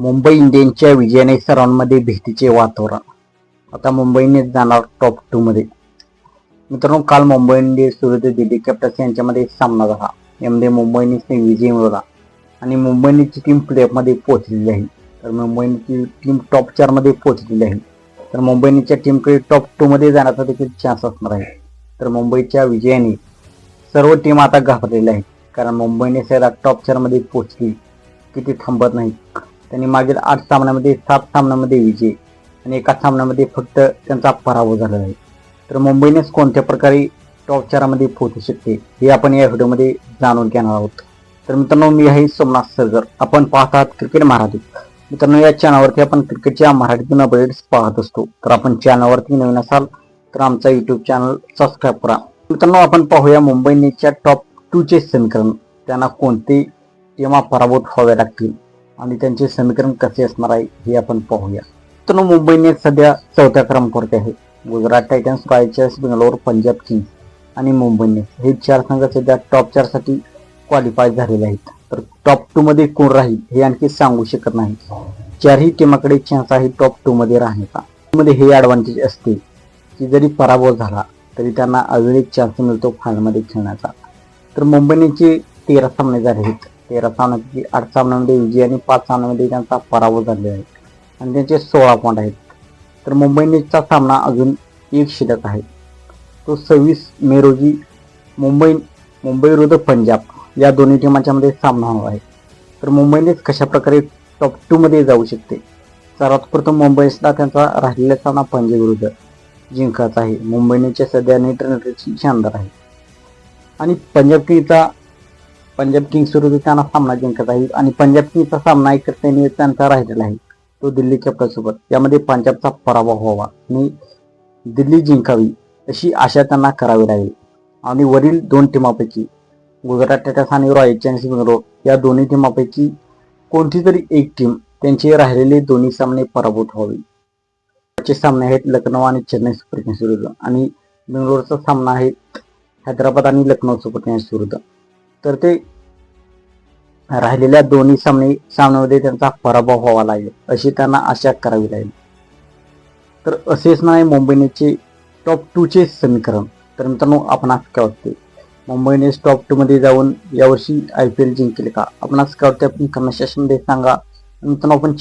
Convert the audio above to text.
मुंबई इंडियन्सच्या विजयाने सर्वांमध्ये भीतीचे वातावरण. आता मुंबईने जाणार टॉप टू मध्ये. मित्रांनो काल मुंबई इंडियन्स विरुद्ध दिल्ली कॅपिटल्स यांच्यामध्ये सामना झाला. यामध्ये मुंबई इंडियन्सने विजय मिळवला आणि मुंबई इंडियन्सची टीम प्लेऑफमध्ये पोहोचलेली आहे. तर मुंबई इंडियन्सची टीम टॉप चारमध्ये पोहोचलेली आहे. तर मुंबई इंडियन्सच्या टीमकडे टॉप टूमध्ये जाण्याचा देखील चान्स असणार आहे. तर मुंबईच्या विजयाने सर्व टीम आता घाबरलेल्या आहेत. कारण मुंबई इंडियन्स याला टॉप चारमध्ये पोहोचली. की ती थांबत नाही त्यांनी मागील आठ सामन्यामध्ये सात सामन्यामध्ये विजय आणि एका सामन्यामध्ये फक्त त्यांचा पराभव झाला आहे. तर मुंबईनेच कोणत्या प्रकारे टॉप चारामध्ये पोहोचू शकते हे आपण या व्हिडिओमध्ये जाणून घेणार आहोत. तर मित्रांनो मी आहे सोमनाथ सरगर. आपण पाहत आहात क्रिकेट मराठी मित्रांनो या चॅनलवरती आपण क्रिकेटच्या मराठीतून अपडेट्स पाहत असतो. तर आपण चॅनलवरती नवीन असाल तर आमचा युट्यूब चॅनल सबस्क्राईब करा. मित्रांनो आपण पाहूया मुंबई इंडियन्सच्या टॉप टूचे समीकरण. त्यांना कोणते टीमा पराभूत व्हावे लागतील? आणि त्यांचे समीकरण कसे असणार आहे हे आपण पाहूया. तर मुंबई इंडियन्स सध्या चौथ्या क्रमांकावरती आहे. Gujarat Titans Royal Challengers Bangalore Punjab Kings आणि मुंबई इंडियन्स हे चार संघ सध्या टॉप चारसाठी क्वालिफाय झालेले आहेत. तर टॉप टूमध्ये कोण राहील हे आणखी सांगू शकत नाही. चारही टीमाकडे चान्स आहे टॉप टूमध्ये राहण्याचा. मध्ये हे ॲडव्हान्टेज असते की जरी पराभव झाला तरी त्यांना अजून एक चान्स मिळतो फायनलमध्ये खेळण्याचा. तर मुंबई तेरा सामने झाले आहेत तेरा सामन्यापैकी आठ सामन्यामध्ये विजय आणि पाच सामन्यामध्ये त्यांचा पराभव झालेला आहे. आणि त्यांचे सोळा पॉईंट आहेत. तर मुंबई इंडियन्सचा सामना अजून एक शिल्लक आहे. तो सव्वीस मे रोजी मुंबई मुंबई विरुद्ध पंजाब या दोन्ही टीमांच्या मध्ये सामना होणार आहे. तर मुंबई इंडियन्स कशा प्रकारे टॉप टूमध्ये जाऊ शकते? सर्वात प्रथम मुंबई इंडियन्सला त्यांचा राहिलेला सामना पंजाबविरुद्ध जिंकायचा आहे. मुंबई इंडियन्सच्या सध्या नेट शानदार आहे. आणि पंजाब किंगचा पंजाब किंग्स विरुद्ध त्यांना सामना जिंकत आहे. आणि पंजाब किंग्सचा सामना एक त्यांनी त्यांचा राहिलेला आहे. तो दिल्ली कॅपिटल्ससोबत यामध्ये पंजाबचा पराभव व्हावा. आणि दिल्ली जिंकावी अशी आशा त्यांना करावी लागेल. आणि वरील दोन टीमापैकी गुजरात टाटास आणि रॉयल चॅलेंजर्स बेंगलोर या दोन्ही टीमापैकी कोणती तरी एक टीम त्यांचे राहिलेले दोन्ही सामने पराभूत व्हावे. त्याचे सामने आहेत लखनौ आणि चेन्नई सुपर किंग्स विरुद्ध. आणि बेंगलोरचा सामना आहे हैदराबाद आणि लखनौ सुपर किंग्स विरुद्ध. तर ते राहिलेल्या दोन्ही सामने सामन्यामध्ये त्यांचा पराभव व्हावा लागेल अशी त्यांना आशा करावी लागेल. तर असेच नाही मुंबईनेचे टॉप टूचे समीकरण. तर मित्रांनो आपणास काय वाटते? मुंबईने टॉप टू मध्ये जाऊन यावर्षी आय पी एल जिंकेल का? आपणास काय वाटते? आपण कमेंट सेशनमध्ये सांगा. मित्रांनो आपण